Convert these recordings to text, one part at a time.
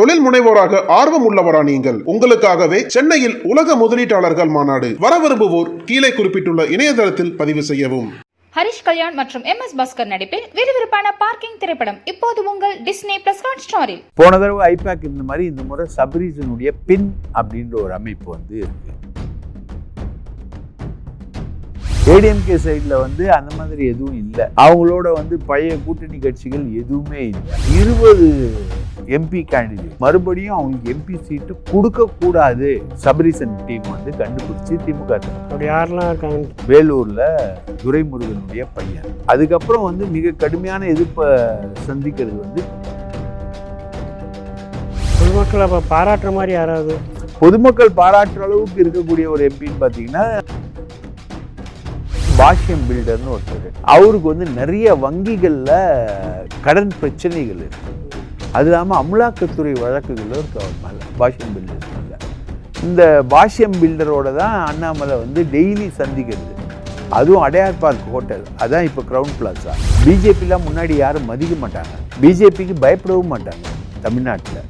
தொழில் முனைவோராக ஆர்வம் உள்ளவரா நீங்கள். உங்களுக்காகவே சென்னையில் உலக முதலீட்டாளர்கள் மாநாடு வர விரும்புவோர் கீழே குறிப்பிட்டுள்ள இணையதளத்தில் பதிவு செய்யவும். ஹரிஷ் கல்யாண் மற்றும் எம் எஸ் பாஸ்கர் நடிப்பில் விறுவிறுப்பான பார்க்கிங் திரைப்படம் இப்போது உங்கள் டிஸ்னி பிளஸ் ஹாட் ஸ்டாரில். போன தடவை ஐபேக் இந்த மாதிரி இந்த முறை சப்ரீசனுடைய பின் அப்படின்ற ஒரு அமைப்பு வந்து இருக்கு. ஏடிஎம்கே சைடில் வந்து அந்த மாதிரி எதுவும் இல்லை. அவங்களோட வந்து பழைய கூட்டணி கட்சிகள் எதுவுமே இல்லை. இருபது எம்பி கேண்டிடேட் மறுபடியும் அவங்களுக்கு எம்பி சீட்டு கொடுக்க கூடாது சபரீசன் டீம் வந்து கண்டுபிடிச்சு திமுக. அப்படி யாரெல்லாம் இருக்காங்க வேலூர்ல துரைமுருகனுடைய பையன். அதுக்கப்புறம் வந்து மிக கடுமையான எதிர்ப்பை சந்திக்கிறது வந்து பொதுமக்கள் பாராட்டுற மாதிரி யாராவது? பொதுமக்கள் பாராட்டுற அளவுக்கு இருக்கக்கூடிய ஒரு எம்பின்னு பார்த்தீங்கன்னா பாஷ்யம் பில்டர்னு ஒருத்தர். அவருக்கு வந்து நிறைய வங்கிகளில் கடன் பிரச்சனைகள் இருக்குது அது இல்லாமல் அமலாக்கத்துறை வழக்குகளும் இருக்கு அவர் மேலே பாஷ்யம் பில்டர் மேலே. இந்த பாஷ்யம் பில்டரோட தான் அண்ணாமலை வந்து டெய்லி சந்திக்கிறது. அதுவும் அடையார் பார்க் ஹோட்டல். அதான் இப்போ க்ரௌன் பிளாஸா பிஜேபிலாம் முன்னாடி யாரும் மதிக்க மாட்டாங்க. பிஜேபிக்கு பயப்படவும் மாட்டாங்க தமிழ்நாட்டில்.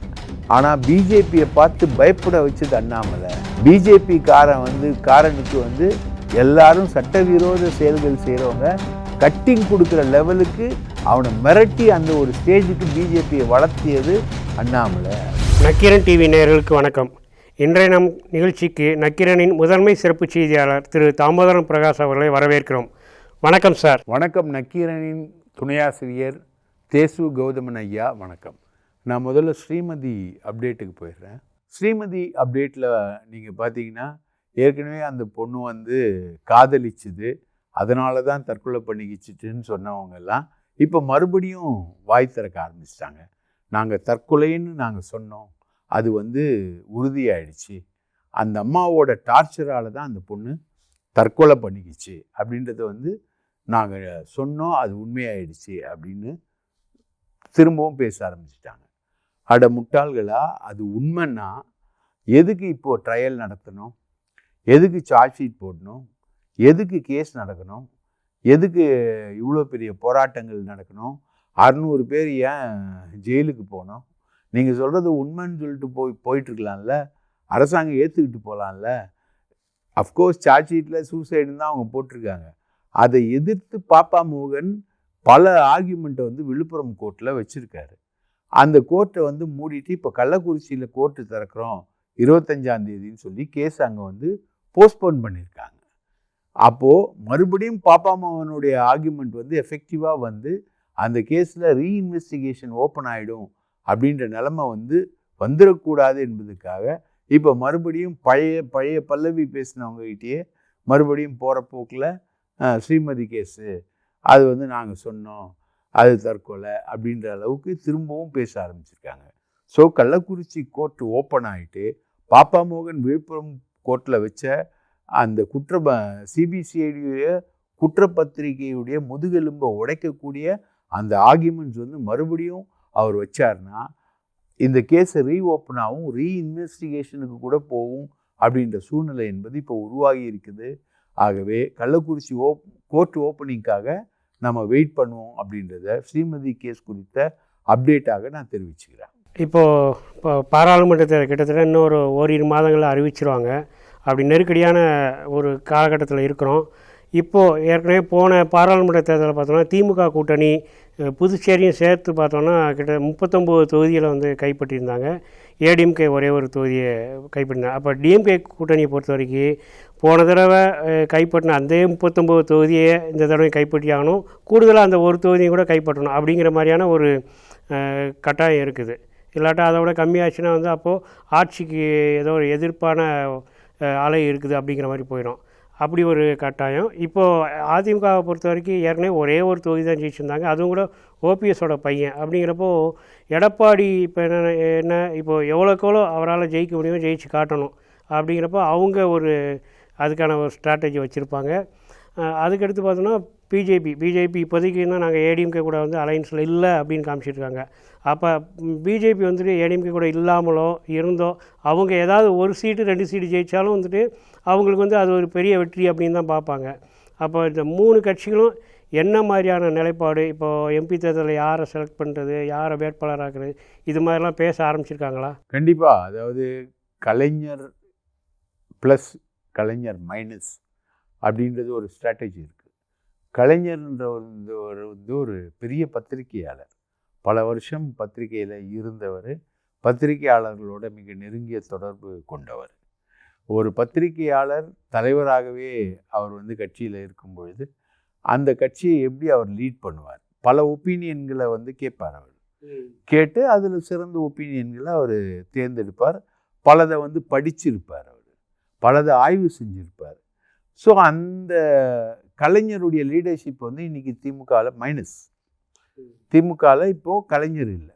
ஆனால் பிஜேபியை பார்த்து பயப்பட வச்சது அண்ணாமலை. பிஜேபி காரன் வந்து காரனுக்கு வந்து எல்லாரும் சட்டவிரோத செயல்கள் செய்கிறவங்க கட்டிங் கொடுக்குற லெவலுக்கு அவனை மிரட்டி அந்த ஒரு ஸ்டேஜுக்கு பிஜேபியை வளர்த்தியது அண்ணாமலை. நக்கீரன் டிவி நேயர்களுக்கு வணக்கம். இன்றைய நம் நிகழ்ச்சிக்கு நக்கீரனின் முதன்மை சிறப்பு செய்தியாளர் திரு தாமோதரன் பிரகாஷ் அவர்களை வரவேற்கிறோம். வணக்கம் சார். வணக்கம் நக்கீரனின் துணையாசிரியர் தேசு கௌதமன் ஐயா வணக்கம். நான் முதல்ல ஸ்ரீமதி அப்டேட்டுக்கு போயிடுறேன். ஸ்ரீமதி அப்டேட்டில் நீங்கள் பார்த்தீங்கன்னா ஏற்கனவே அந்த பொண்ணு வந்து காதலிச்சுது. அதனால தான் தற்கொலை பண்ணிக்கிச்சுட்டுன்னு சொன்னவங்க எல்லாம் இப்போ மறுபடியும் வாய் திறக்க ஆரம்பிச்சிட்டாங்க. நாங்கள் தற்கொலைன்னு நாங்கள் சொன்னோம். அது வந்து உறுதியாயிடுச்சு. அந்த அம்மாவோட டார்ச்சரால் தான் அந்த பொண்ணு தற்கொலை பண்ணிக்கிச்சு. அப்படின்றத வந்து நாங்கள் சொன்னோம். அது உண்மையாயிடுச்சு அப்படின்னு திரும்பவும் பேச ஆரம்பிச்சிட்டாங்க. அட முட்டாள்களா அது உண்மைன்னா எதுக்கு இப்போது ட்ரையல் நடத்தணும்? எதுக்கு சார்ஜ் ஷீட் போடணும்? எதுக்கு கேஸ் நடக்கணும்? எதுக்கு இவ்வளோ பெரிய போராட்டங்கள் நடக்கணும்? அறநூறு பேர் ஏன் ஜெயிலுக்கு போகணும்? நீங்கள் சொல்கிறது உண்மைன்னு சொல்லிட்டு போய் போயிட்டுருக்கலாம்ல. அரசாங்கம் ஏற்றுக்கிட்டு போகலாம்ல அஃப்கோர்ஸ் சார்ஜ் ஷீட்டில் சூசைடுன்னு தான் அவங்க போட்டிருக்காங்க. அதை எதிர்த்து பாப்பா மோகன் பல ஆர்கியூமெண்ட்டை வந்து விழுப்புரம் கோர்ட்டில் வச்சுருக்காரு. அந்த கோர்ட்டை வந்து மூடிட்டு இப்போ கள்ளக்குறிச்சியில் கோர்ட்டு திறக்கிறோம் இருபத்தஞ்சாந்தேதின்னு சொல்லி கேஸ் அங்கே வந்து போஸ்ட்போன் பண்ணியிருக்காங்க அப்போது மறுபடியும் பாப்பா மாவனுடைய ஆர்குமெண்ட் வந்து எஃபெக்டிவாக வந்து அந்த கேஸில் ரீஇன்வெஸ்டிகேஷன் ஓப்பன் ஆகிடும் அப்படின்ற நிலமை வந்து வந்துடக்கூடாது என்பதுக்காக இப்போ மறுபடியும் பழைய பழைய பல்லவி பேசினவங்ககிட்டயே மறுபடியும் போகிற போக்கில் ஸ்ரீமதி கேஸு அது வந்து நாங்கள் சொன்னோம் அது தற்கொலை அப்படின்ற அளவுக்கு திரும்பவும் பேச ஆரம்பிச்சிருக்காங்க. ஸோ கள்ளக்குறிச்சி கோர்ட்டு ஓப்பன் ஆகிட்டு பாப்பா மோகன் விழுப்புரம் கோர்ட்டில் வச்ச அந்த குற்ற சிபிசிஐடியுடைய குற்றப்பத்திரிகையுடைய முதுகெலும்பை உடைக்கக்கூடிய அந்த ஆர்கியூமெண்ட்ஸ் வந்து மறுபடியும் அவர் வச்சார்னா இந்த கேஸை ரீஓப்பன் ஆகும் ரீஇன்வெஸ்டிகேஷனுக்கு கூட போகும் அப்படின்ற சூழ்நிலை என்பது இப்போ உருவாகி இருக்குது. ஆகவே கள்ளக்குறிச்சி ஓப் கோர்ட் ஓப்பனிங்காக நம்ம வெயிட் பண்ணுவோம் அப்படின்றத ஸ்ரீமதி கேஸ் குறித்த அப்டேட்டாக நான் தெரிவிச்சுக்கிறேன். இப்போது இப்போ பாராளுமன்றத்தில் கிட்டத்தட்ட இன்னொரு ஓரிரு மாதங்களில் அறிவிச்சிருவாங்க. அப்படி நெருக்கடியான ஒரு காலகட்டத்தில் இருக்கிறோம். இப்போது ஏற்கனவே போன பாராளுமன்ற தேர்தலில் பார்த்தோம்னா திமுக கூட்டணி புதுச்சேரியும் சேர்த்து பார்த்தோன்னா கிட்ட முப்பத்தொம்போது தொகுதியில் வந்து கைப்பற்றியிருந்தாங்க. ஏடிஎம்கே ஒரே ஒரு தொகுதியை கைப்பற்றினாங்க அப்போ டிஎம்கே கூட்டணியை பொறுத்த வரைக்கும் போன தடவை கைப்பற்றின அந்த முப்பத்தொம்போது தொகுதியை இந்த தடவை கைப்பற்றி ஆகணும் கூடுதலாக அந்த ஒரு தொகுதியும் கூட கைப்பற்றணும் அப்படிங்கிற மாதிரியான ஒரு கட்டாயம் இருக்குது. இல்லாட்டா அதை விட கம்மியாச்சுன்னா வந்து அப்போது ஆட்சிக்கு ஏதோ ஒரு எதிர்ப்பான அலை இருக்குது அப்படிங்கிற மாதிரி போயிடும். அப்படி ஒரு கட்டாயம். இப்போது அதிமுகவை பொறுத்த வரைக்கும் ஏற்கனவே ஒரே ஒரு தொகுதி தான் ஜெயிச்சிருந்தாங்க. அதுவும் கூட ஓபிஎஸோட பையன். அப்படிங்கிறப்போ எடப்பாடி இப்போ என்ன என்ன இப்போது எவ்வளோக்கு எவ்வளோ அவரால் ஜெயிக்க முடியுமோ ஜெயிச்சு காட்டணும் அப்படிங்கிறப்போ அவங்க ஒரு அதுக்கான ஒரு ஸ்ட்ராட்டஜி வச்சுருப்பாங்க. அதுக்கடுத்து பார்த்தோன்னா பிஜேபி பிஜேபி இப்போதைக்கு தான் நாங்கள் ஏடிஎம்கே கூட வந்து அலைன்ஸில் இல்லை அப்படின்னு காமிச்சிருக்காங்க அப்போ பிஜேபி வந்துட்டு ஏடிஎம்கே கூட இல்லாமலோ இருந்தோ அவங்க ஏதாவது ஒரு சீட்டு ரெண்டு சீட்டு ஜெயித்தாலும் வந்துட்டு அவங்களுக்கு வந்து அது ஒரு பெரிய வெற்றி அப்படின்னு தான் பார்ப்பாங்க. அப்போ இந்த மூணு கட்சிகளும் என்ன மாதிரியான நிலைப்பாடு இப்போது எம்பி தேர்தலில் யாரை செலக்ட் பண்ணுறது யாரை வேட்பாளராக்குறது இது மாதிரிலாம் பேச ஆரம்பிச்சிருக்காங்களா? கண்டிப்பாக அதாவது கலைஞர் ப்ளஸ் கலைஞர் மைனஸ் அப்படின்றது ஒரு ஸ்ட்ராட்டஜி இருக்குது கலைஞர்ன்ற வந்து ஒரு வந்து ஒரு பெரிய பத்திரிகையாளர். பல வருஷம் பத்திரிகையில் இருந்தவர். பத்திரிகையாளர்களோட மிக நெருங்கிய தொடர்பு கொண்டவர். ஒரு பத்திரிகையாளர் தலைவராகவே அவர் வந்து கட்சியில் இருக்கும் பொழுது அந்த கட்சியை எப்படி அவர் லீட் பண்ணுவார்? பல ஒப்பீனியன்களை வந்து கேட்பார் அவர். கேட்டு அதில் சிறந்த ஒப்பீனியன்களை அவர் தேர்ந்தெடுப்பார். பலதை வந்து படிச்சிருப்பார் அவர். பலதை ஆய்வு செஞ்சிருப்பார். ஸோ அந்த கலைஞருடைய லீடர்ஷிப் வந்து இன்னைக்கு திமுகவில் மைனஸ் திமுகவில் இப்போது கலைஞர் இல்லை.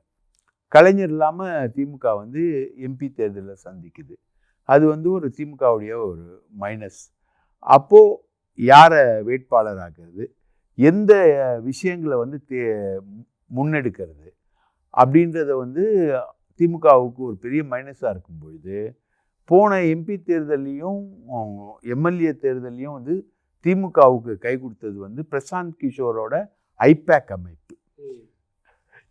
கலைஞர் இல்லாமல் திமுக வந்து எம்பி தேர்தலை சந்திக்குது. அது வந்து ஒரு திமுகவுடைய ஒரு மைனஸ் அப்போது யாரை வேட்பாளராக்குறது? எந்த விஷயங்களை வந்து தே முன்னெடுக்கிறது? அப்படின்றத வந்து திமுகவுக்கு ஒரு பெரிய மைனஸாக இருக்கும் பொழுது போன எம்பி தேர்தல்லையும் எம்எல்ஏ தேர்தல்லையும் வந்து திமுகவுக்கு கை கொடுத்தது வந்து பிரசாந்த் கிஷோரோட ஐபேக் அமைப்பு.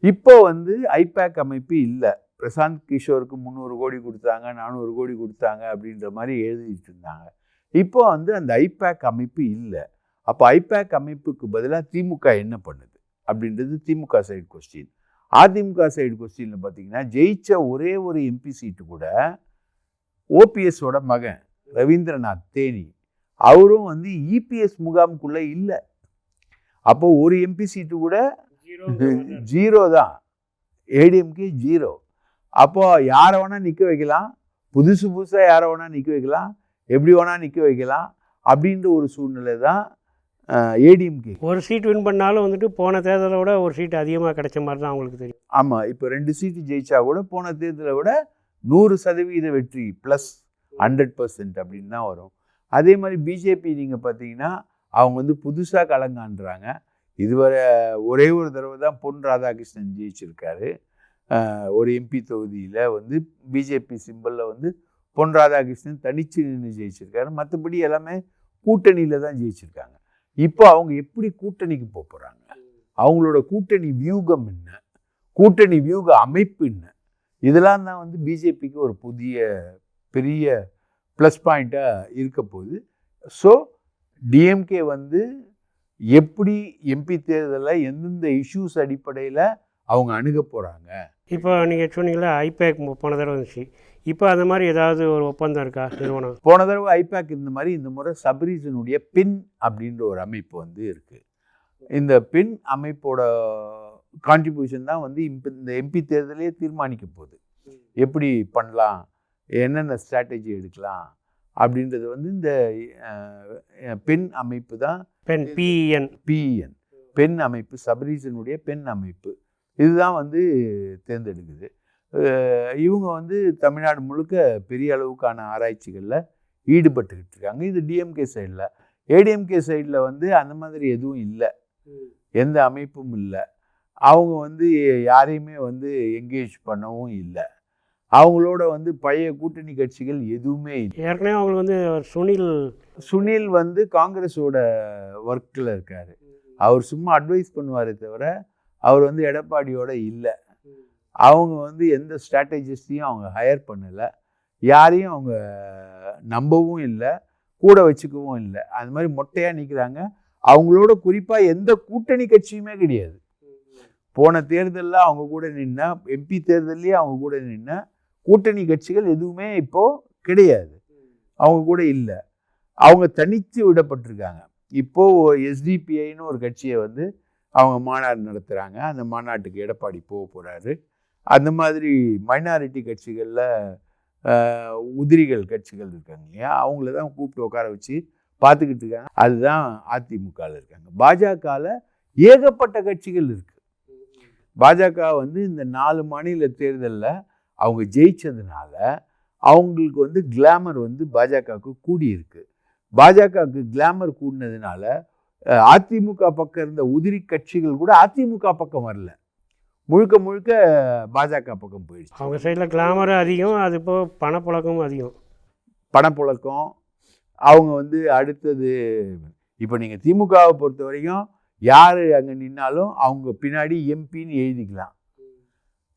இப்போ வந்து ஐபேக் அமைப்பு இல்லை. பிரசாந்த் கிஷோருக்கு முந்நூறு கோடி கொடுத்தாங்க நானூறு கோடி கொடுத்தாங்க அப்படின்ற மாதிரி எழுதிட்டு இருந்தாங்க. இப்போ வந்து அந்த ஐபேக் அமைப்பு இல்லை. அப்போ ஐபேக் அமைப்புக்கு பதிலாக திமுக என்ன பண்ணுது? அப்படின்றது DMK side question AIADMK side கொஸ்டினில் பார்த்தீங்கன்னா ஜெயிச்ச ஒரே ஒரு எம்பி சீட்டு கூட ஓபிஎஸோட மகன் ரவீந்திரநாத் தேனி அவரும் வந்து இபிஎஸ் முகாமுக்குள்ளே இல்லை. அப்போ ஒரு எம்பி சீட்டு கூட ஜீரோ தான். ஏடிஎம்கே ஜீரோ. அப்போ யாரை வேணால் நிற்க வைக்கலாம். புதுசு புதுசாக யாரை வேணால் நிற்க வைக்கலாம். எப்படி வேணால் நிற்க வைக்கலாம். அப்படின்ற ஒரு சூழ்நிலை தான் ஏடிஎம்கே ஒரு சீட் வின் பண்ணாலும் வந்துட்டு போன தேர்தலை விட ஒரு சீட் அதிகமாக கிடைச்ச மாதிரி தான் அவங்களுக்கு தெரியும். ஆமாம் இப்போ ரெண்டு சீட்டு ஜெயிச்சா கூட போன தேர்தலை விட நூறு சதவீத வெற்றி ப்ளஸ் ஹண்ட்ரட் பர்சன்ட் அப்படின்னு தான் வரும். அதே மாதிரி பிஜேபி நீங்கள் பார்த்தீங்கன்னா அவங்க வந்து புதுசாக கலங்கான்றாங்க இதுவரை ஒரே ஒரு தடவை தான் பொன் ராதாகிருஷ்ணன் ஜெயிச்சிருக்காரு. ஒரு எம்பி தொகுதியில் வந்து பிஜேபி சிம்பிளில் வந்து பொன் ராதாகிருஷ்ணன் தனிச்சு நின்று ஜெயிச்சிருக்காரு. மற்றபடி எல்லாமே கூட்டணியில் தான் ஜெயிச்சிருக்காங்க. இப்போ அவங்க எப்படி கூட்டணிக்கு போக போகிறாங்க அவங்களோட கூட்டணி வியூகம் என்ன? கூட்டணி வியூக அமைப்பு என்ன? இதெல்லாம் தான் வந்து பிஜேபிக்கு ஒரு புதிய பெரிய ப்ளஸ் பாயிண்ட்டாக இருக்க போகுது ஸோ டிஎம்கே வந்து எப்படி எம்பி தேர்தலில் எந்தெந்த இஷ்யூஸ் அடிப்படையில் அவங்க அணுக போகிறாங்க இப்போ நீங்கள் சொன்னீங்களா ஐபேக் போன தடவை வந்துச்சு. இப்போ அந்த மாதிரி ஏதாவது ஒரு ஒப்பந்தம் இருக்கா நிறுவனம்? போன தடவை ஐபேக் இந்த மாதிரி இந்த முறை சப்ரீசனுடைய பின் அப்படின்ற ஒரு அமைப்பு வந்து இருக்குது இந்த பின் அமைப்போட கான்ட்ரிபியூஷன் தான் வந்து இந்த எம்பி தேர்தலே தீர்மானிக்க போகுது. எப்படி பண்ணலாம்? என்னென்ன ஸ்ட்ராட்டஜி எடுக்கலாம் அப்படின்றது வந்து இந்த பெண் அமைப்பு தான் பென் பிஇஎன் பிஇஎன் பெண் அமைப்பு சப்ரீசனுடைய பெண் அமைப்பு. இதுதான் வந்து தேர்ந்தெடுக்குது. இவங்க வந்து தமிழ்நாடு முழுக்க பெரிய அளவுக்கான ஆராய்ச்சிகளில் ஈடுபட்டுக்கிட்டு இருக்காங்க. இது டிஎம்கே சைடில் ஏடிஎம்கே சைடில் வந்து அந்த மாதிரி எதுவும் இல்லை. எந்த அமைப்பும் இல்லை. அவங்க வந்து யாரையுமே வந்து என்கேஜ் பண்ணவும் இல்லை. அவங்களோட வந்து பழைய கூட்டணி கட்சிகள் எதுவுமே இல்லை. ஏற்கனவே அவங்களுக்கு வந்து சுனில் சுனில் வந்து காங்கிரஸோட ஒர்க்கில் இருக்கார். அவர் சும்மா அட்வைஸ் பண்ணுவாரே தவிர அவர் வந்து எடப்பாடியோட இல்லை. அவங்க வந்து எந்த ஸ்ட்ராட்டஜிஸ்டையும் அவங்க ஹையர் பண்ணலை. யாரையும் அவங்க நம்பவும் இல்லை கூட வச்சுக்கவும் இல்லை. அது மாதிரி மொட்டையாக நிற்கிறாங்க அவங்களோட குறிப்பாக எந்த கூட்டணி கட்சியுமே கிடையாது. போன தேர்தலில் அவங்க கூட நின்னா எம்பி தேர்தல்லையே அவங்க கூட நின்னா கூட்டணி கட்சிகள் எதுவுமே இப்போது கிடையாது. அவங்க கூட இல்லை. அவங்க தனித்து விடப்பட்டிருக்காங்க. இப்போது எஸ்டிபிஐன்னு ஒரு கட்சியை வந்து அவங்க மாநாடு நடத்துகிறாங்க அந்த மாநாட்டுக்கு எடப்பாடி போக போகிறாரு அந்த மாதிரி மைனாரிட்டி கட்சிகளில் உதிரிகள் கட்சிகள் இருக்காங்க இல்லையா? அவங்கள தான் கூப்பிட்டு உட்கார வச்சு பார்த்துக்கிட்டு இருக்காங்க. அதுதான் அதிமுகவில் இருக்காங்க. பாஜகவில் ஏகப்பட்ட கட்சிகள் இருக்குது பாஜக வந்து இந்த நாலு மாநில தேர்தலில் அவங்க ஜெயிச்சதுனால அவங்களுக்கு வந்து கிளாமர் வந்து பாஜகவுக்கு கூடியிருக்கு. பாஜகவுக்கு கிளாமர் கூடினதுனால அதிமுக பக்கம் இருந்த உதிரி கட்சிகள் கூட அதிமுக பக்கம் வரல. முழுக்க முழுக்க பாஜக பக்கம் போயிடுச்சு. அவங்க சைடில் கிளாமரும் அதிகம் அது இப்போ பணப்புழக்கமும் அதிகம். பணப்புழக்கம். அவங்க வந்து அடுத்தது இப்போ நீங்கள் திமுகவை பொறுத்த வரைக்கும் யார் அங்கே நின்னாலும் அவங்க பின்னாடி எம்பின்னு எழுதிக்கலாம்.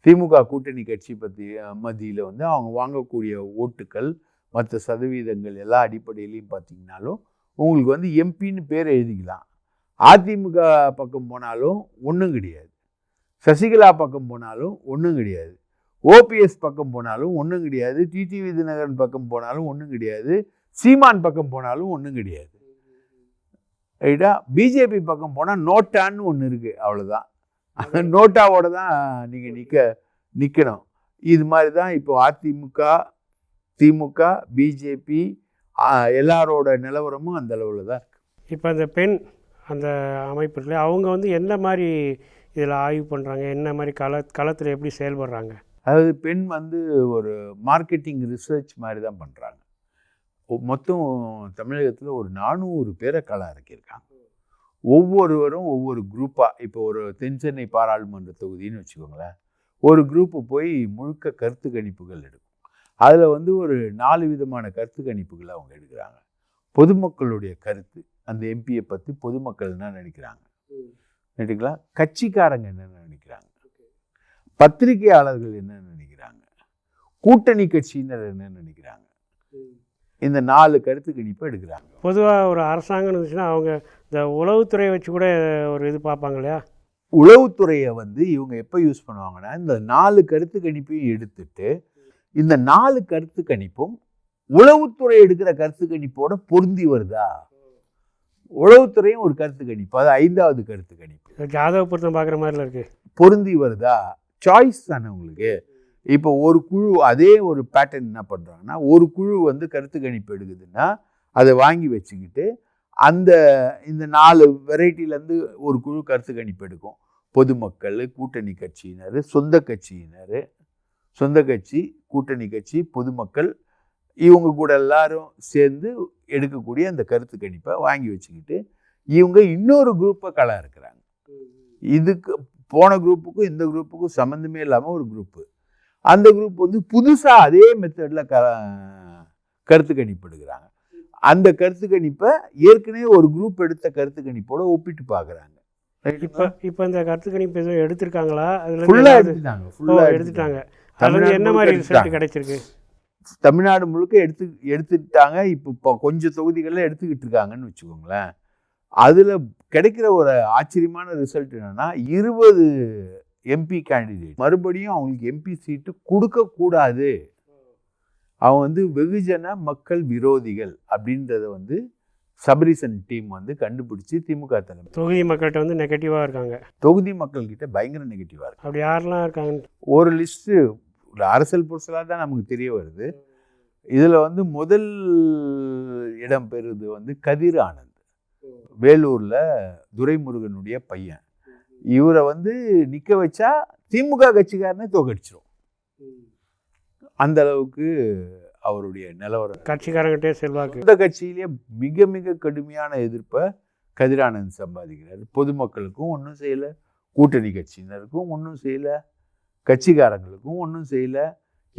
திமுக கூட்டணி கட்சி பற்றி மத்தியில் வந்து அவங்க வாங்கக்கூடிய ஓட்டுக்கள் மற்ற சதவீதங்கள் எல்லா அடிப்படையிலையும் பார்த்தீங்கனாலும் உங்களுக்கு வந்து எம்பின்னு பேர் எழுதிக்கலாம். அதிமுக பக்கம் போனாலும் ஒன்றும் கிடையாது. சசிகலா பக்கம் போனாலும் ஒன்றும் கிடையாது. ஓபிஎஸ் பக்கம் போனாலும் ஒன்றும் கிடையாது. டிடி விதிநகரன் பக்கம் போனாலும் ஒன்றும் கிடையாது. சீமான் பக்கம் போனாலும் ஒன்றும் கிடையாது. ரைட்டா? பிஜேபி பக்கம் போனால் நோட்டான்னு ஒன்று இருக்குது அவ்வளோதான் அந்த நோட்டாவோட தான் நீங்கள் நிற்க நிற்கணும் இது மாதிரி தான் இப்போ அதிமுக திமுக பிஜேபி எல்லாரோட நிலவரமும் அந்த அளவில் தான் இருக்கு. இப்போ அந்த பெண் அந்த அமைப்பு இருக்குல்ல அவங்க வந்து என்ன மாதிரி இதில் ஆய்வு பண்ணுறாங்க என்ன மாதிரி கள களத்தில் எப்படி செயல்படுறாங்க? அதாவது பெண் வந்து ஒரு மார்க்கெட்டிங் ரிசர்ச் மாதிரி தான் பண்ணுறாங்க மொத்தம் தமிழகத்தில் ஒரு நானூறு பேரை களம் இறக்கியிருக்காங்க. ஒவ்வொருவரும் ஒவ்வொரு குரூப்பாக இப்போ ஒரு தென்சென்னை பாராளுமன்ற தொகுதின்னு வச்சுக்கோங்களேன். ஒரு குரூப்பு போய் முழுக்க கருத்து கணிப்புகள் எடுக்கும். அதில் வந்து ஒரு நாலு விதமான கருத்து கணிப்புகளை அவங்க எடுக்கிறாங்க. பொதுமக்களுடைய கருத்து அந்த எம்பியை பற்றி பொதுமக்கள் என்ன நினைக்கிறாங்க? ரைட்டுங்களா கட்சிக்காரங்க என்ன நினைக்கிறாங்க? பத்திரிகையாளர்கள் என்ன நினைக்கிறாங்க? கூட்டணி கட்சியினர் என்ன நினைக்கிறாங்க? இந்த நாலு கருத்து கணிப்பை எடுக்கிறாங்க. பொதுவாக ஒரு அரசாங்கம் இருந்துச்சுன்னா அவங்க இந்த உளவுத்துறையை வச்சு கூட ஒரு இது பார்ப்பாங்க இல்லையா? உளவுத்துறையை வந்து இவங்க எப்போ யூஸ் பண்ணுவாங்கன்னா இந்த நாலு கருத்து கணிப்பையும் எடுத்துட்டு இந்த நாலு கருத்து கணிப்பும் உளவுத்துறை எடுக்கிற கருத்து கணிப்போட பொருந்தி வருதா? உளவுத்துறையும் ஒரு கருத்து கணிப்பு அது ஐந்தாவது கருத்து கணிப்பு. ஜாதக பொருத்தம் பார்க்குற மாதிரில இருக்குது பொருந்தி வருதா? சாய்ஸ் தானே உங்களுக்கு. இப்போ ஒரு குழு அதே ஒரு பேட்டர்ன் என்ன பண்ணுறாங்கன்னா ஒரு குழு வந்து கருத்து கணிப்பு எடுக்குதுன்னா அதை வாங்கி வச்சுக்கிட்டு அந்த இந்த நாலு வெரைட்டிலேருந்து ஒரு குழு கருத்து கணிப்பு எடுக்கும். பொதுமக்கள் கூட்டணி கட்சியினர் சொந்த கட்சியினர் சொந்த கட்சி கூட்டணி கட்சி பொதுமக்கள் இவங்க கூட எல்லாரும் சேர்ந்து எடுக்கக்கூடிய அந்த கருத்து கணிப்பை வாங்கி வச்சுக்கிட்டு இவங்க இன்னொரு குரூப்பை களம் இருக்கிறாங்க. இதுக்கு போன குரூப்புக்கும் இந்த குரூப்புக்கும் சம்மந்தமே இல்லாமல் ஒரு குரூப்பு அந்த குரூப் வந்து புதுசாக அதே மெத்தடில் க கருத்து கணிப்பு எடுக்கிறாங்க அந்த கருத்து கணிப்பை ஏற்கனவே ஒரு குரூப் எடுத்த கருத்து கணிப்போட ஒப்பிட்டு பார்க்குறாங்க இப்போ இப்போ இந்த கருத்து கணிப்பு எதுவும் எடுத்திருக்காங்களா? அதில் ஃபுல்லாக எடுத்துட்டாங்க ஃபுல்லாக எடுத்துட்டாங்க. அதுல என்ன மாதிரி ரிசல்ட் கிடைச்சிருக்கு? தமிழ்நாடு முழுக்க எடுத்து எடுத்துட்டாங்க. இப்போ இப்போ கொஞ்சம் தொகுதிகளில் எடுத்துக்கிட்டு இருக்காங்கன்னு வச்சுக்கோங்களேன். அதில் கிடைக்கிற ஒரு ஆச்சரியமான ரிசல்ட் என்னன்னா இருபது எம்பி கேண்டிடேட் மறுபடியும் அவங்களுக்கு எம்பி சீட்டு கொடுக்கக்கூடாது அவன் வந்து வெகுஜன மக்கள் விரோதிகள் அப்படின்றத வந்து சபரிசன் டீம் வந்து கண்டுபிடிச்சி திமுக தலைமை. தொகுதி மக்கள்கிட்ட வந்து நெகட்டிவாக இருக்காங்க. தொகுதி மக்கள்கிட்ட பயங்கர நெகட்டிவாக இருக்கு. அப்படி யாரெல்லாம் இருக்காங்கன்னு ஒரு லிஸ்ட்டு அரசியல் புரசலாக தான் நமக்கு தெரிய வருது. இதில் வந்து முதல் இடம் பெறுது வந்து கதிர் ஆனந்த். வேலூரில் துரைமுருகனுடைய பையன். இவரை வந்து நிற்க வச்சா திமுக கட்சிக்காரனே தோக்கடிச்சிரும். அந்த அளவுக்கு அவருடைய நிலவரம் கட்சிக்காரங்கிட்டே செல்வாக்கு. இந்த கட்சியிலேயே மிக மிக கடுமையான எதிர்ப்பை கதிரானந்த் சம்பாதிக்கிறார். பொதுமக்களுக்கும் ஒன்றும் செய்யலை கூட்டணி கட்சியினருக்கும் ஒன்றும் செய்யலை கட்சிக்காரங்களுக்கும் ஒன்றும் செய்யலை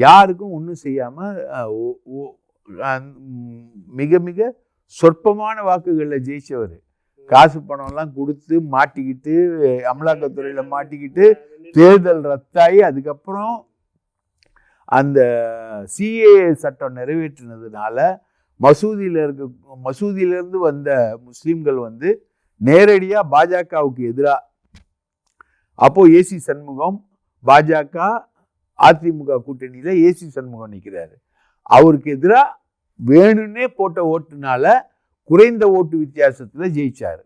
யாருக்கும் ஒன்றும் செய்யாமல் மிக மிக சொற்பமான வாக்குகளில் ஜெயிச்சவர். காசு பணம்லாம் கொடுத்து மாட்டிக்கிட்டு அமலாக்கத்துறையில் மாட்டிக்கிட்டு தேர்தல் ரத்தாகி அதுக்கப்புறம் அந்த சிஏ சட்டம் நிறைவேற்றினதுனால மசூதியில் இருக்க மசூதியிலேருந்து வந்த முஸ்லீம்கள் வந்து நேரடியாக பாஜகவுக்கு எதிராக அப்போது ஏசி சண்முகம் பாஜக அதிமுக கூட்டணியில் ஏசி சண்முகம் நிற்கிறாரு அவருக்கு எதிராக வேணும்னே போட்ட ஓட்டுனால குறைந்த ஓட்டு வித்தியாசத்தில் ஜெயிச்சார்.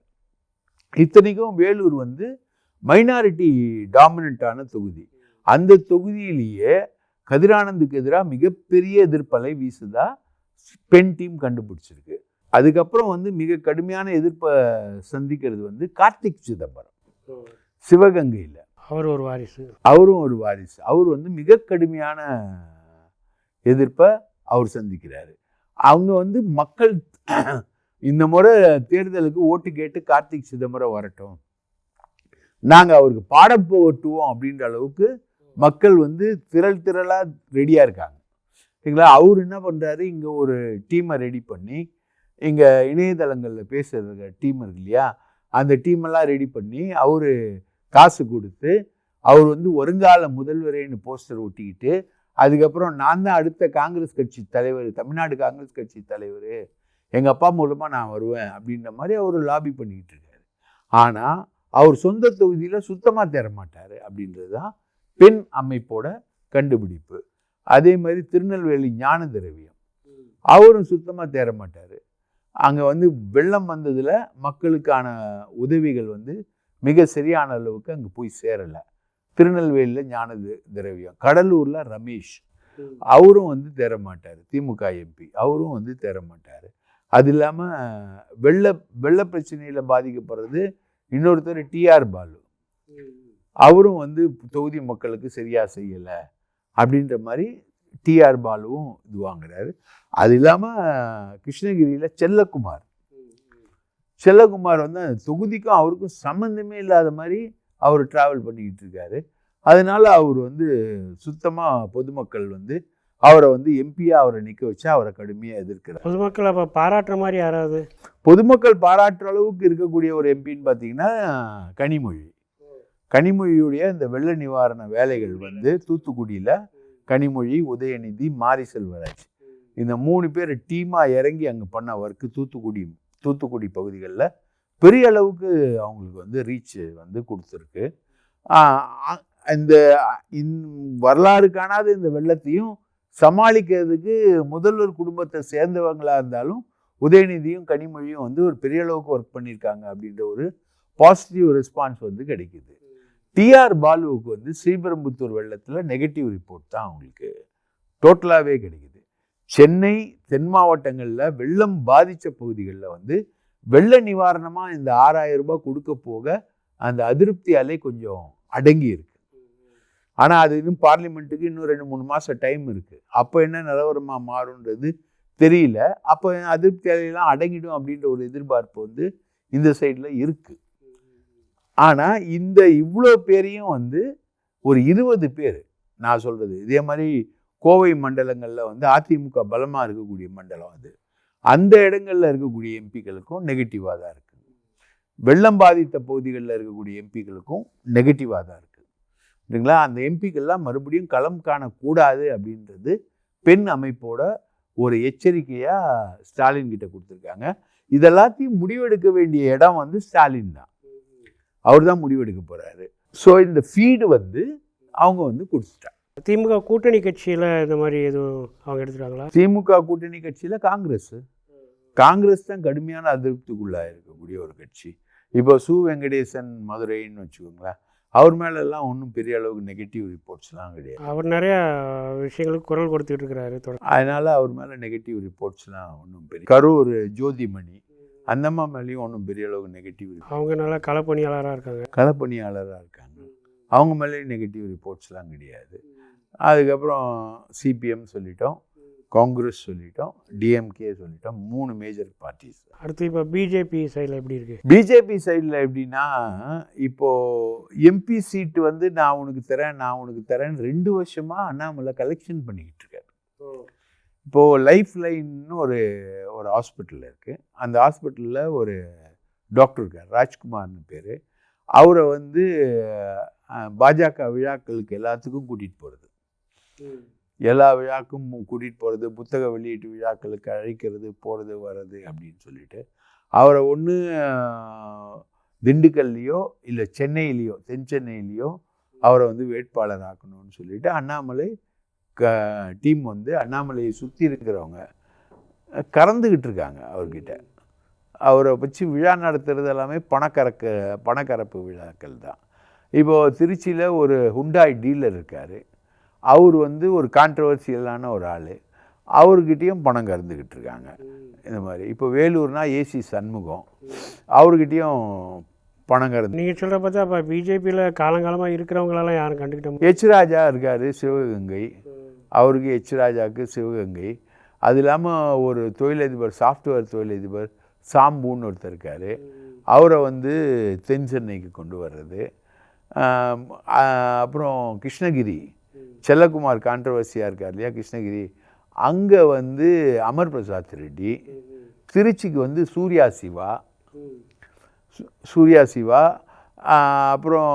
இத்தனைக்கும் வேலூர் வந்து மைனாரிட்டி டாமினண்ட்டான தொகுதி. அந்த தொகுதியிலேயே கதிரானந்துக்கு எதிராக மிகப்பெரிய எதிர்ப்பலை வீசுதா பெண் டீம் கண்டுபிடிச்சிருக்கு. அதுக்கப்புறம் வந்து மிக கடுமையான எதிர்ப்பை சந்திக்கிறது வந்து கார்த்திக் சிதம்பரம். சிவகங்கையில். அவர் ஒரு வாரிசு. அவரும் ஒரு வாரிசு. அவர் வந்து மிக கடுமையான எதிர்ப்பை அவர் சந்திக்கிறாரு. அவங்க வந்து மக்கள் இந்த முறை தேர்தலுக்கு ஓட்டு கேட்டு கார்த்திக் சிதம்பரம் வரட்டும். நாங்கள் அவருக்கு பாடம் போட்டுவோம் அப்படின்ற அளவுக்கு மக்கள் வந்து திரள் திரளாக ரெடியாக இருக்காங்க. சரிங்களா? அவர் என்ன பண்ணுறாரு இங்கே ஒரு டீமை ரெடி பண்ணி இங்கே இணையதளங்களில் பேசுகிறதுக்கு டீம் இருக்கு இல்லையா? அந்த டீமெல்லாம் ரெடி பண்ணி அவர் காசு கொடுத்து அவர் வந்து வருங்கால முதல்வரேன்னு போஸ்டர் ஒட்டிக்கிட்டு அதுக்கப்புறம் நான் தான் அடுத்த காங்கிரஸ் கட்சி தலைவர் தமிழ்நாடு காங்கிரஸ் கட்சி தலைவர் எங்கள் அப்பா மூலமாக நான் வருவேன் அப்படின்ற மாதிரி அவர் லாபி பண்ணிக்கிட்டு இருக்காரு. ஆனால் அவர் சொந்த தொகுதியில் சுத்தமாக தேர மாட்டார் அப்படின்றது தான் பெண் அமைப்போட கண்டுபிடிப்பு. அதே மாதிரி திருநெல்வேலி ஞான திரவியம். அவரும் சுத்தமாக தேர மாட்டார். அங்கே வந்து வெள்ளம் வந்ததில் மக்களுக்கான உதவிகள் வந்து மிக சரியான அளவுக்கு அங்கே போய் சேரலை. திருநெல்வேலியில் ஞான திரவியம் கடலூரில் ரமேஷ். அவரும் வந்து தேர மாட்டார் திமுக எம்பி அவரும் வந்து தேர மாட்டார். அது இல்லாமல் வெள்ள வெள்ள பிரச்சனையில் பாதிக்கப்படுறது இன்னொருத்தர் டிஆர் பாலு. அவரும் வந்து தொகுதி மக்களுக்கு சரியாக செய்யலை அப்படின்ற மாதிரி டிஆர் பாலுவும் இது வாங்குறாரு. அது இல்லாமல் கிருஷ்ணகிரியில் செல்லக்குமார் செல்லக்குமார் வந்து அந்த தொகுதிக்கும் அவருக்கும் சம்மந்தமே இல்லாத மாதிரி அவர் ட்ராவல் பண்ணிக்கிட்டு இருக்காரு. அதனால அவர் வந்து சுத்தமாக பொதுமக்கள் வந்து அவரை வந்து எம்பியாக அவரை நிற்க வச்சு அவரை கடுமையாக எதிர்க்கிறார். பொதுமக்கள் அப்போ பாராட்டுற மாதிரி யாராவது? பொதுமக்கள் பாராட்டுற அளவுக்கு இருக்கக்கூடிய ஒரு எம்பின்னு பார்த்தீங்கன்னா கனிமொழி. கனிமொழியுடைய இந்த வெள்ள நிவாரண வேலைகள் வந்து தூத்துக்குடியில் கனிமொழி உதயநிதி மாரி செல்வராஜ் இந்த மூணு பேர் டீமாக இறங்கி அங்கே பண்ண ஒர்க்கு தூத்துக்குடி தூத்துக்குடி பகுதிகளில் பெரிய அளவுக்கு அவங்களுக்கு வந்து ரீச் வந்து கொடுத்துருக்கு. இந்த இந் வரலாறு காணாத இந்த வெள்ளத்தையும் சமாளிக்கிறதுக்கு முதல்வர் குடும்பத்தை சேர்ந்தவங்களாக இருந்தாலும் உதயநிதியும் கனிமொழியும் வந்து ஒரு பெரிய அளவுக்கு ஒர்க் பண்ணியிருக்காங்க அப்படின்ற ஒரு பாசிட்டிவ் ரெஸ்பான்ஸ் வந்து கிடைக்குது. டிஆர் பாலுவுக்கு வந்து ஸ்ரீபெரும்புத்தூர் வெள்ளத்தில் நெகட்டிவ் ரிப்போர்ட் தான் அவங்களுக்கு. டோட்டலாகவே கிடைக்குது. சென்னை தென் மாவட்டங்களில் வெள்ளம் பாதித்த பகுதிகளில் வந்து வெள்ள நிவாரணமாக இந்த ஆறாயிரம் ரூபாய் கொடுக்க போக அந்த அதிருப்தி அலை கொஞ்சம் அடங்கி இருக்கு ஆனால் அது இன்னும் பார்லிமெண்ட்டுக்கு இன்னும் ரெண்டு மூணு மாதம் டைம் இருக்குது அப்போ என்ன நிலவரமாக மாறுன்றது தெரியல. அப்போ அதிருப்தி அலையெல்லாம் அடங்கிடும் அப்படின்ற ஒரு எதிர்பார்ப்பு வந்து இந்த சைடில் இருக்குது ஆனால் இந்த இவ்வளோ பேரையும் வந்து ஒரு இருபது பேர் நான் சொல்கிறது இதே மாதிரி கோவை மண்டலங்களில் வந்து அதிமுக பலமாக இருக்கக்கூடிய மண்டலம் அது. அந்த இடங்களில் இருக்கக்கூடிய எம்பிக்களுக்கும் நெகட்டிவாக தான் இருக்குது வெள்ளம் பாதித்த பகுதிகளில் இருக்கக்கூடிய எம்பிக்களுக்கும் நெகட்டிவாக தான் இருக்குது சரிங்களா அந்த எம்பிக்கள்லாம் மறுபடியும் களம் காணக்கூடாது அப்படின்றது பெண் அமைப்போட ஒரு எச்சரிக்கையாக ஸ்டாலின் கிட்ட கொடுத்துருக்காங்க. இதெல்லாத்தையும் முடிவெடுக்க வேண்டிய இடம் வந்து ஸ்டாலின் தான். அவர் தான் முடிவெடுக்க போகிறாரு ஸோ இந்த ஃபீடு வந்து அவங்க வந்து கொடுத்துட்டாங்க. திமுக கூட்டணி கட்சியில் இந்த மாதிரி எதுவும் அவங்க எடுத்துட்டாங்களா? திமுக கூட்டணி கட்சியில் காங்கிரஸ். காங்கிரஸ் தான் கடுமையான அதிருப்திக்குள்ளாக இருக்கக்கூடிய ஒரு கட்சி. இப்போ சு. வெங்கடேசன் மதுரைன்னு வச்சுக்கோங்களேன். அவர் மேலெல்லாம் ஒன்றும் பெரிய அளவுக்கு நெகட்டிவ் ரிப்போர்ட்ஸ்லாம் கிடையாது. அவர் நிறைய விஷயங்களுக்கு குரல் கொடுத்துட்டு இருக்கிறாரு அதனால் அவர் மேலே நெகட்டிவ் ரிப்போர்ட்ஸ்லாம் ஒன்றும் பெரிய கரூர் ஜோதிமணி அந்தம்மா மேலேயும் ஒன்றும் பெரிய அளவுக்கு நெகட்டிவ் அவங்க நல்லா களப்பணியாளராக இருக்காங்க. களப்பணியாளராக இருக்காங்க. அவங்க மேலேயும் நெகட்டிவ் ரிப்போர்ட்ஸ்லாம் கிடையாது. அதுக்கப்புறம் சிபிஎம் சொல்லிட்டோம். காங்கிரஸ் சொல்லிட்டோம் டிஎம்கே சொல்லிட்டோம் மூணு மேஜர் பார்ட்டிஸ் அடுத்து இப்போ பிஜேபி சைடில் எப்படி இருக்கு? பிஜேபி சைடில் எப்படின்னா இப்போ எம்பி சீட்டு வந்து நான் உனக்கு தரேன் நான் உனக்கு தரேன்னு ரெண்டு வருஷமா அண்ணாமலை கலெக்ஷன் பண்ணிக்கிட்டு இருக்காரு. இப்போது லைஃப் லைன்னு ஒரு ஒரு ஹாஸ்பிட்டல் இருக்குது அந்த ஹாஸ்பிட்டலில் ஒரு டாக்டர் இருக்கார் ராஜ்குமார்னு பேர். அவரை வந்து பாஜக விழாக்களுக்கு எல்லாத்துக்கும் கூட்டிகிட்டு போகிறது எல்லா விழாக்கும் கூட்டிகிட்டு போகிறது புத்தக வெளியீட்டு விழாக்களுக்கு அழைக்கிறது போகிறது வர்றது அப்படின்னு சொல்லிட்டு அவரை ஒன்று திண்டுக்கல்லையோ இல்லை சென்னையிலையோ தென் சென்னையிலையோ அவரை வந்து வேட்பாளர் ஆக்கணும்னு சொல்லிட்டு அண்ணாமலை க டீம் வந்து அண்ணாமலையை சுற்றி இருக்கிறவங்க கறந்துக்கிட்டு இருக்காங்க அவர்கிட்ட. அவரை வச்சு விழா நடத்துறது எல்லாமே பணக்கறக்க பணக்கரப்பு விழாக்கள் தான். இப்போது திருச்சியில் ஒரு ஹுண்டாய் டீலர் இருக்கார். அவர் வந்து ஒரு கான்ட்ரவர்சியலான ஒரு ஆள். அவர்கிட்டயும் பணம் கறந்துக்கிட்டு இருக்காங்க. இந்த மாதிரி. இப்போ வேலூர்னா ஏசி சண்முகம். அவர்கிட்டயும் பணம் கறந்து நீங்கள் சொல்கிற பார்த்தா இப்போ பிஜேபியில் காலங்காலமாக இருக்கிறவங்களெல்லாம் யாரும் கண்டுக்கிட்ட முடியாது. எச் ராஜா இருக்கார் சிவகங்கை. அவருக்கு எச் ராஜாவுக்கு சிவகங்கை. அது இல்லாமல் ஒரு தொழிலதிபர் சாஃப்ட்வேர் தொழிலதிபர் சாம்புன்னு ஒருத்தர் இருக்கார். அவரை வந்து தென் சென்னைக்கு கொண்டு வர்றது. அப்புறம் கிருஷ்ணகிரி. செல்லக்குமார் கான்ட்ரவர்சியாக இருக்கார் இல்லையா கிருஷ்ணகிரி. அங்கே வந்து அமர் பிரசாத் ரெட்டி திருச்சிக்கு வந்து சூர்யா சிவா. சூர்யா சிவா அப்புறம்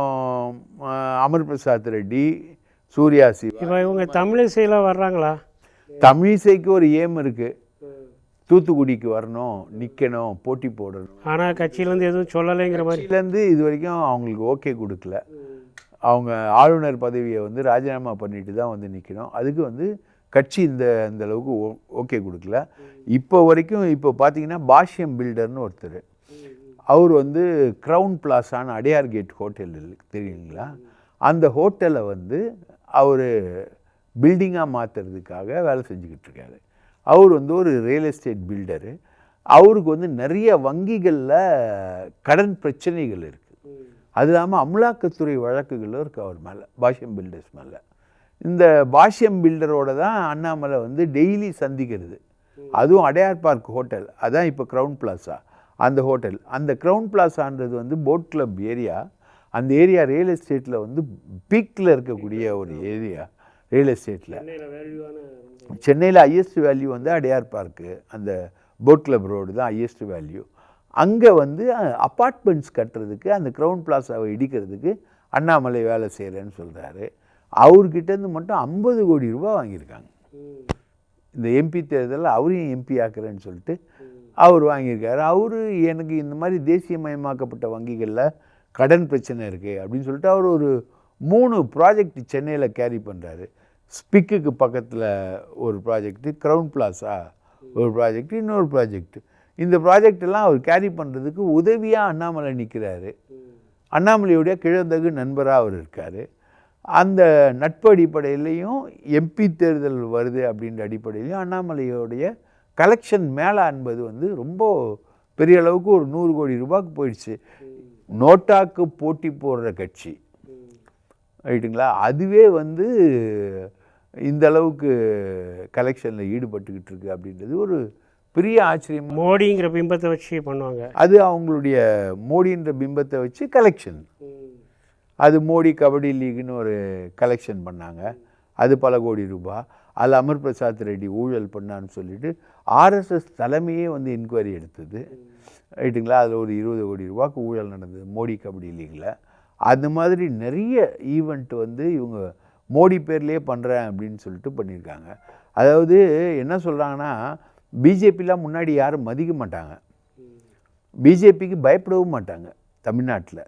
அமர் பிரசாத் ரெட்டி சூர்யா சிவா. இப்போ இவங்க தமிழிசையில் வர்றாங்களா? தமிழிசைக்கு ஒரு ஏம் இருக்குது தூத்துக்குடிக்கு வரணும் நிற்கணும் போட்டி போடணும். ஆனால் கட்சியிலேருந்து எதுவும் சொல்லலைங்கிற மாதிரி. கட்சியிலேருந்து இது வரைக்கும் அவங்களுக்கு ஓகே கொடுக்கல. அவங்க ஆளுநர் பதவியை வந்து ராஜினாமா பண்ணிட்டு தான் வந்து நிற்கணும் அதுக்கு வந்து கட்சி இந்த இந்த அளவுக்கு ஓ- ஓகே கொடுக்கல. இப்போ வரைக்கும் இப்போ பார்த்தீங்கன்னா பாஷ்யம் பில்டர்னு ஒருத்தர். அவர் வந்து க்ரௌன் பிளாஸான அடையார் கேட் ஹோட்டல் தெரியுங்களா? அந்த ஹோட்டலை வந்து அவர் பில்டிங்காக மாற்றுறதுக்காக வேலை செஞ்சுக்கிட்டு இருக்காரு. அவர் வந்து ஒரு ரியல் எஸ்டேட் பில்டரு. அவருக்கு வந்து நிறைய வங்கிகளில் கடன் பிரச்சனைகள் இருக்குது அது இல்லாமல் அமலாக்கத்துறை வழக்குகளும் இருக்குது அவர் மேலே பாஷ்யம் பில்டர்ஸ் மேலே. இந்த பாஷ்யம் பில்டரோட தான் அண்ணாமலை வந்து டெய்லி சந்திக்கிறது. அதுவும் அடையார் பார்க் ஹோட்டல் அதான் இப்போ க்ரௌன் பிளாசா அந்த ஹோட்டல் அந்த க்ரௌன் பிளாசான்றது வந்து போட் கிளப் ஏரியா அந்த ஏரியா ரியல் எஸ்டேட்டில் வந்து பீக்கில் இருக்கக்கூடிய ஒரு ஏரியா ரியல் எஸ்டேட்டில் சென்னையில் ஹையஸ்ட் வேல்யூ வந்து அடையார் பார்க்கு அந்த போட் கிளப் ரோடு தான் ஹையஸ்ட் வேல்யூ அங்கே வந்து அப்பார்ட்மெண்ட்ஸ் கட்டுறதுக்கு அந்த க்ரௌன் பிளாஸாவை இடிக்கிறதுக்கு அண்ணாமலை வேலை செய்கிறேன்னு சொல்கிறாரு அவர்கிட்டேருந்து மட்டும் ஐம்பது கோடி ரூபா வாங்கியிருக்காங்க. இந்த எம்பி தேர்தலில் அவரையும் எம்பி ஆக்குறேன்னு சொல்லிட்டு அவர் வாங்கியிருக்காரு. அவர் எனக்கு இந்த மாதிரி தேசியமயமாக்கப்பட்ட வங்கிகளில் கடன் பிரச்சனை இருக்குது அப்படின்னு சொல்லிட்டு அவர் ஒரு மூணு ப்ராஜெக்ட் சென்னையில் கேரி பண்ணுறாரு ஸ்பிக்குக்கு பக்கத்தில் ஒரு ப்ராஜெக்ட்டு க்ரௌன் பிளாஸா ஒரு ப்ராஜெக்ட் இன்னொரு ப்ராஜெக்ட்டு இந்த ப்ராஜெக்ட் எல்லாம் அவர் கேரி பண்ணுறதுக்கு உதவியாக அண்ணாமலை நிற்கிறாரு அண்ணாமலையுடைய கிழந்தகு நண்பராக அவர் இருக்கார். அந்த நட்பு அடிப்படையிலையும் எம்பி தேர்தல் வருது அப்படின்ற அடிப்படையிலையும் அண்ணாமலையோடைய கலெக்ஷன் மேலே என்பது வந்து ரொம்ப பெரிய அளவுக்கு ஒரு நூறு கோடி ரூபாய்க்கு போயிடுச்சு. நோட்டாக்கு போட்டி போடுற கட்சி. ரைட்டுங்களா? அதுவே வந்து இந்த அளவுக்கு கலெக்ஷனில் ஈடுபட்டுக்கிட்டு இருக்கு அப்படின்றது ஒரு பெரிய ஆச்சரியம். மோடிங்கிற பிம்பத்தை வச்சு பண்ணுவாங்க. அது அவங்களுடைய மோடின்ற பிம்பத்தை வச்சு கலெக்ஷன் அது மோடி கபடி லீக்னு ஒரு கலெக்ஷன் பண்ணாங்க. அது பல கோடி ரூபாய். அதில் அமர் பிரசாத் ரெட்டி ஊழல் பண்ணான்னு சொல்லிட்டு ஆர்எஸ்எஸ் தலைமையே வந்து என்கொயரி எடுத்தது. ரைட்டுங்களா அதில் ஒரு இருபது கோடி ரூபாய்க்கு ஊழல் நடந்தது மோடி கபடி லீகில். அது மாதிரி நிறைய ஈவெண்ட் வந்து இவங்க மோடி பேர்லேயே பண்ணுறேன் அப்படின்னு சொல்லிட்டு பண்ணியிருக்காங்க. அதாவது என்ன சொல்கிறாங்கன்னா பிஜேபிலாம் முன்னாடி யாரும் மதிக்க மாட்டாங்க. பிஜேபிக்கு பயப்படவும் மாட்டாங்க தமிழ்நாட்டில்.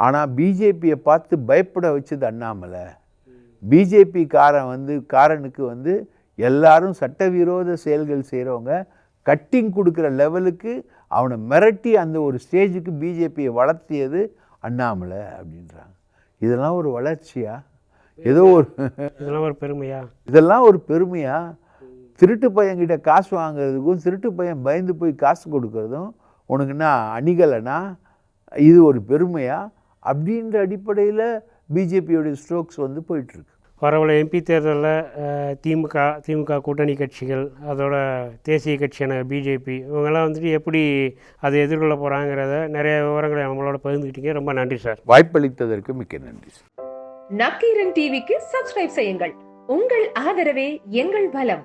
ஆனால் பிஜேபியை பார்த்து பயப்பட வச்சது அண்ணாமலை. பிஜேபி காரன் வந்து காரனுக்கு வந்து எல்லாரும் சட்டவிரோத செயல்கள் செய்கிறவங்க கட்டிங் கொடுக்குற லெவலுக்கு அவனை மிரட்டி அந்த ஒரு ஸ்டேஜுக்கு பிஜேபியை வளர்த்தியது அண்ணாமலை அப்படின்றாங்க. இதெல்லாம் ஒரு வளர்ச்சியா? ஏதோ ஒரு இதெல்லாம் ஒரு பெருமையா? இதெல்லாம் ஒரு பெருமையா? திருட்டு பையன்கிட்ட காசு வாங்குறதுக்கும் திருட்டு பையன் பயந்து போய் காசு கொடுக்கறதும் உனக்குன்னா அணிகலைனா? இது ஒரு பெருமையா? அப்படின்ற அடிப்படையில் பிஜேபியோடைய ஸ்ட்ரோக்ஸ் வந்து போயிட்டுருக்கு. வரவுள்ள எம்பி தேர்தலில் திமுக திமுக கூட்டணி கட்சிகள் அதோட தேசிய கட்சியான பிஜேபி இவங்கெல்லாம் வந்துட்டு எப்படி அதை எதிர்கொள்ள போகிறாங்கிறத நிறைய விவரங்களை நம்மளோட பகிர்ந்துக்கிட்டீங்க ரொம்ப நன்றி சார். வாய்ப்பளித்ததற்கு மிக்க நன்றி நக்கீரன் டிவிக்கு சப்ஸ்கிரைப் செய்யுங்கள். உங்கள் ஆதரவே எங்கள் பலம்.